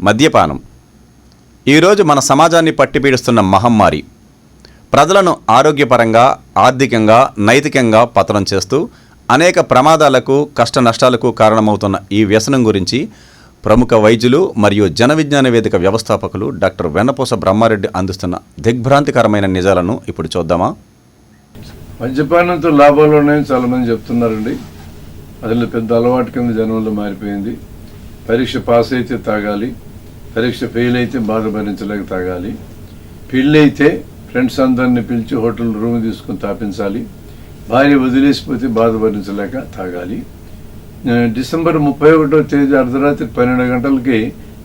మద్యపానం. ఈరోజు మన సమాజాన్ని పట్టిపీడుస్తున్న మహమ్మారి. ప్రజలను ఆరోగ్యపరంగా ఆర్థికంగా నైతికంగా పతనం చేస్తూ అనేక ప్రమాదాలకు కష్ట నష్టాలకు కారణమవుతున్న ఈ వ్యసనం గురించి ప్రముఖ వైద్యులు మరియు జన విజ్ఞాన వేదిక వ్యవస్థాపకులు డాక్టర్ వెన్నపూస బ్రహ్మారెడ్డి అందిస్తున్న దిగ్భ్రాంతికరమైన నిజాలను ఇప్పుడు చూద్దామా? మద్యపానంతో లాభాలు ఉన్నాయని చాలా మంది చెప్తున్నారండి. అసలు పెద్ద అలవాటు కింద జనంలో మారిపోయింది. పరీక్ష పాస్ అయితే తాగాలి. పరీక్ష ఫెయిల్ అయితే బాధ భరించలేక తాగాలి. పెళ్ళి అయితే ఫ్రెండ్స్ అందరిని పిలిచి హోటల్ రూమ్ తీసుకుని తాపించాలి. భార్య వదిలేసిపోతే బాధ భరించలేక తాగాలి. డిసెంబర్ ముప్పై ఒకటో తేదీ అర్ధరాత్రి పన్నెండు గంటలకి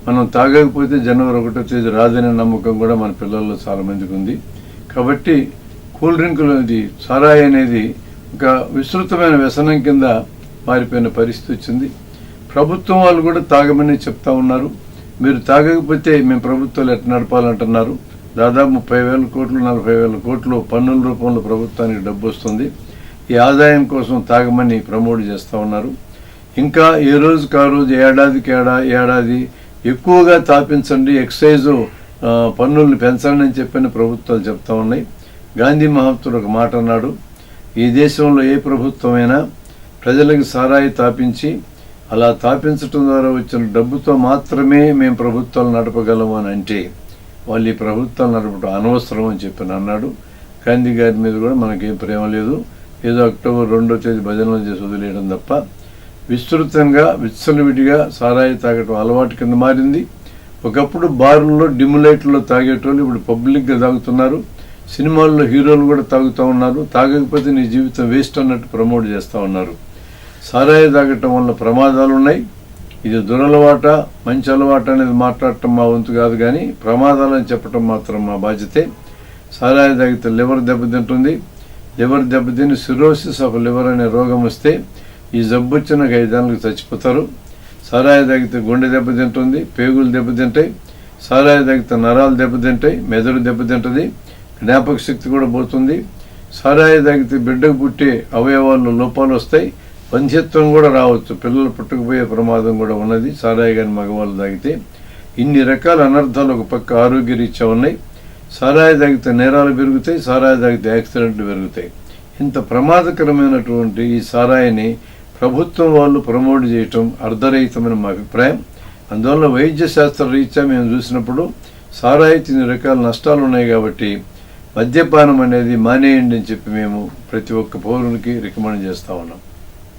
మనం తాగకపోతే జనవరి ఒకటో తేదీ రాదనే నమ్మకం కూడా మన పిల్లల్లో చాలా మందికి ఉంది. కాబట్టి కూల్ డ్రింకులు అది సారాయి అనేది ఒక విస్తృతమైన వ్యసనం కింద మారిపోయిన పరిస్థితి వచ్చింది. ప్రభుత్వం వాళ్ళు కూడా తాగమని చెప్తా ఉన్నారు. మీరు తాగకపోతే మేము ప్రభుత్వాలు ఎట్లా నడపాలంటున్నారు? దాదాపు ముప్పై వేల కోట్లు నలభై వేల కోట్లు పన్నుల రూపంలో ప్రభుత్వానికి డబ్బు వస్తుంది. ఈ ఆదాయం కోసం తాగమని ప్రమోట్ చేస్తూ ఉన్నారు. ఇంకా ఏ రోజుకి ఆ రోజు ఏడాదికి ఏడా ఏడాది ఎక్కువగా తాపించండి ఎక్సైజు పన్నుల్ని పెంచండి అని చెప్పిన ప్రభుత్వాలు చెప్తా ఉన్నాయి. గాంధీ మహాత్ముడు ఒక మాట అన్నాడు. ఈ దేశంలో ఏ ప్రభుత్వమైనా ప్రజలకు సారాయి తాపించి అలా తాపించటం ద్వారా వచ్చిన డబ్బుతో మాత్రమే మేము ప్రభుత్వాలు నడపగలము అని అంటే వాళ్ళు ఈ ప్రభుత్వాలు నడపడం అనవసరం అని చెప్పి అన్నాడు గాంధీ గారి మీద కూడా మనకేం ప్రేమ లేదు. ఏదో అక్టోబర్ రెండో తేదీ భజనలు చేసి వదిలేయడం తప్ప విస్తృతంగా విచ్చలవిడిగా సారాయి తాగటం అలవాటు కింద మారింది. ఒకప్పుడు బార్లలో డిమ్లైట్లో తాగేటోళ్ళు ఇప్పుడు పబ్లిక్గా తాగుతున్నారు. సినిమాల్లో హీరోలు కూడా తాగుతూ ఉన్నారు. తాగకపోతే నీ జీవితం వేస్ట్ అన్నట్టు ప్రమోట్ చేస్తూ ఉన్నారు. సారాయి తాగటం వల్ల ప్రమాదాలు ఉన్నాయి ఇది దురలవాట మంచి అలవాట అనేది మాట్లాడటం మా వంతు కాదు కానీ ప్రమాదాలని చెప్పటం మాత్రం మా బాధ్యతే. సారాయి తాగితే లివర్ దెబ్బతింటుంది లివర్ దెబ్బతిని సిరోసిస్ ఆఫ్ లివర్ అనే రోగం వస్తే ఈ జబ్బు వచ్చిన ఐదేళ్ళకి చచ్చిపోతారు. సారాయి తాగితే గుండె దెబ్బతింటుంది పేగులు దెబ్బతింటాయి సారాయి తాగితే నరాలు దెబ్బతింటాయి మెదడు దెబ్బతింటుంది జ్ఞాపక శక్తి కూడా పోతుంది. సారాయి తాగితే బిడ్డకు పుట్టే అవయవాల్లో లోపాలు వస్తాయి. వంధ్యత్వం కూడా రావచ్చు. పిల్లలు పుట్టుకుపోయే ప్రమాదం కూడా ఉన్నది. సారాయి కానీ మగవాళ్ళు తాగితే ఇన్ని రకాల అనర్థాలు ఒక పక్క ఆరోగ్య రీత్యా ఉన్నాయి. సారాయి తాగితే నేరాలు పెరుగుతాయి సారాయి తాగితే యాక్సిడెంట్లు పెరుగుతాయి. ఇంత ప్రమాదకరమైనటువంటి ఈ సారాయిని ప్రభుత్వం వాళ్ళు ప్రమోట్ చేయటం అర్ధరహితమైన మా అభిప్రాయం. అందువల్ల వైద్య శాస్త్ర రీత్యా మేము చూసినప్పుడు సారాయి ఇన్ని రకాల నష్టాలు ఉన్నాయి కాబట్టి మద్యపానం అనేది మానేయండి అని చెప్పి మేము ప్రతి ఒక్క పౌరునికి రికమెండ్ చేస్తా ఉన్నాం.